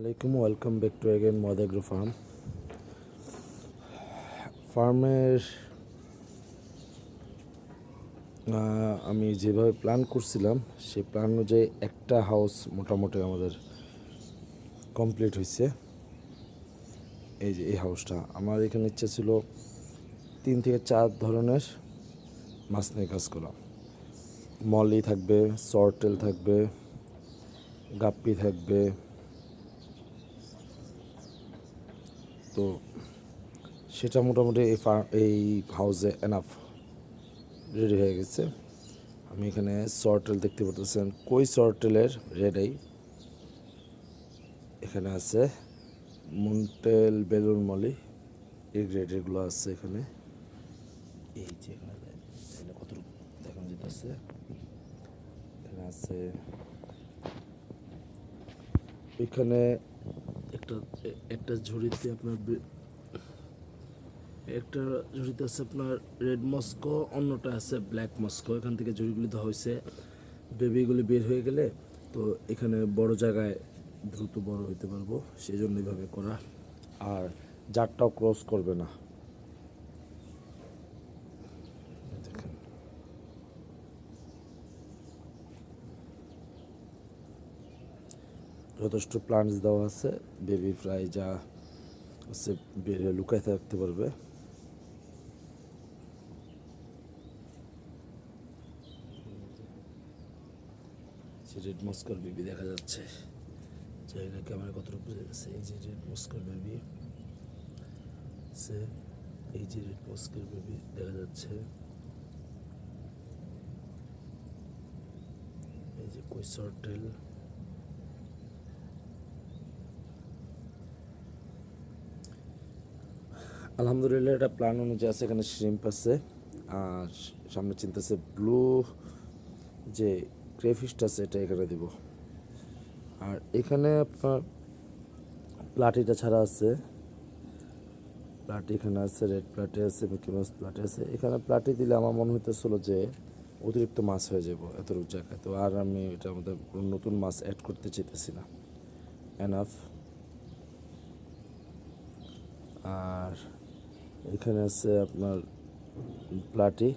আলাইকুম welcome back to again Madagro farm. ফার্মের আমি যেভাবে প্ল্যান করছিলাম, সেই প্ল্যান অনুযায়ী একটা হাউস মোটামুটি আমাদের কমপ্লিট হয়েছে। এই যে এই হাউসটা আমার এখানে ইচ্ছা ছিল তিন থেকে চার ধরনের মাছ নিয়ে কাজ করা। মলি থাকবে সর্টেল থাকবে, গাপ্পি থাকবে তো সেটা মোটামুটি এই ফার্ম এই হাউসে এনাফ রেডি হয়ে গেছে। আমি এখানে সর্টেল দেখতে পাচ্ছেন কই সর্টেলের রেডাই এখানে আছে মুন্টেল বেলুন মলি এই। গ্রেড এগুলো আছে এখানে। এই যে এখানে কতটুকু দেখানো যেতেছে। এখানে আছে, এখানে একটা একটা ঝুড়িতে আপনার একটা ঝুড়িতে আছে আপনার রেড মস্কো, অন্যটা আছে ব্ল্যাক মস্কো। এখান থেকে ঝুড়িগুলি দেওয়া হয়েছে। বেবিগুলি বের হয়ে গেলে তো এখানে বড় জায়গায় দ্রুত বড় হইতে পারব। সেই জন্য এভাবে করা। আর জারটাও ক্রস করবে না দেখেন যথেষ্ট প্লান্টস দেওয়া আছে। বেবি ফ্রাই যা হয়ে লুকায় থাকতে পারবে। রেড মস্কর বেবি দেখা যাচ্ছে। জানি না ক্যামেরা কতটুকু বুঝে যাচ্ছে। এই যে রেড মস্কর বেবি সে এই যে রেড মস্কর বেবি দেখা যাচ্ছে। এই যে কৈশর টেল। আলহামদুলিল্লাহ, এটা প্ল্যান অনুযায়ী আছে। এখানে শ্রিম্প আছে, আর সামনে চিন্তাছে ব্লু যে ক্রেফিশটা আছে, এটা এখানে দিব। আর এখানে আপনার প্লাটিটা ছাড়া আছে। প্লাটি এখানে আছে রেড প্লাটি আছে মিকি মাছ প্লাটি আছে। এখানে প্লাটি দিলে আমার মনে হইতেছিল যে অতিরিক্ত মাছ হয়ে যাব এতটুকু জায়গায়। তো আর আমি মধ্যে কোনো নতুন মাছ অ্যাড করতে চাইতেছি না। এনাফ আর এখানে আছে আপনার প্লাটি,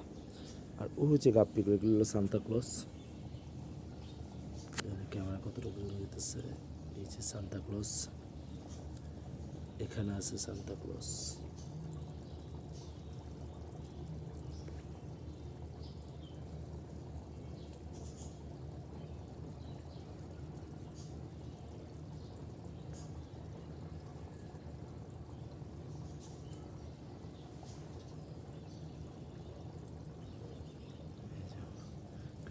আর ও যে গাপ্পিগুলো এগুলো হলো সান্তাক্লস ক্যামেরা কতটুকু যেতেছে এই যে সান্তা ক্লস এখানে আছে সান্তা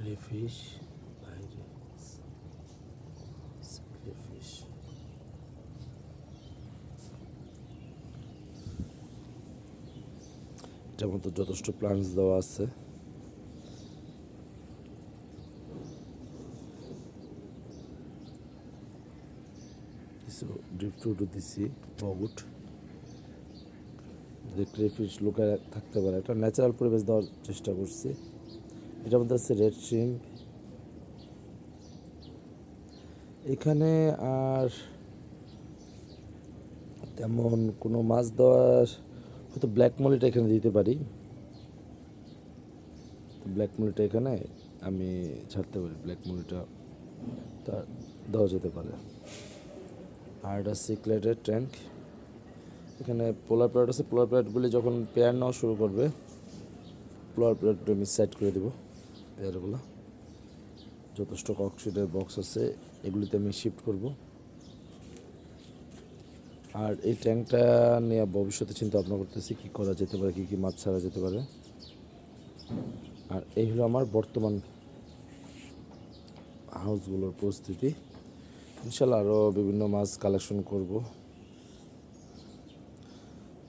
ক্লস ক্রেফিশ বাইরে ক্রেফিশ এটার মতো যথেষ্ট প্ল্যান্টস দেওয়া আছে। কিছু ড্রিপ ফ্রুটও দিছি বগুট যে ক্রেফিশ লুকায় থাকতে পারে একটা ন্যাচারাল পরিবেশ দেওয়ার চেষ্টা করছি। এটার মধ্যে আছে রেড শিম এখানে আর তেমন কোনো মাছ দেওয়ার হয়তো ব্ল্যাক মলিটা এখানে দিতে পারি। ব্ল্যাক মলিটা এখানে, আমি ছাড়তে পারি। ব্ল্যাক মলিটা তা দেওয়া যেতে পারে। আর এটা সিক্লেটের ট্যাঙ্ক। এখানে পোলার প্লেট আছে। পোলার প্লেটগুলি যখন পেয়ার নেওয়া শুরু করবে, পোলার প্লেটটা আমি সেট করে দেবো। পেয়ারগুলো যথেষ্ট ককশিটের বক্স আছে, এগুলিতে আমি শিফট করব। আর এই ট্যাঙ্কটা নিয়ে ভবিষ্যতে চিন্তা ভাবনা করতেছি, কী করা যেতে পারে, কী কী মাছ ছাড়া যেতে পারে। আর এই হলো আমার বর্তমান হাউসগুলোর পরিস্থিতি। ইনশাল্লাহ আরও বিভিন্ন মাছ কালেকশন করব।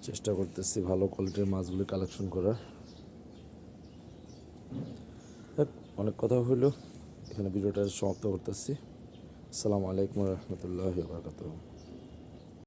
চেষ্টা করতেছি ভালো কোয়ালিটির মাছগুলি কালেকশন করার। অনেক কথা হইল এখানে ভিডিওটা সমাপ্ত করতেছি। আসসালামু আলাইকুম রহমতুল্লাহ বারকাতুহ।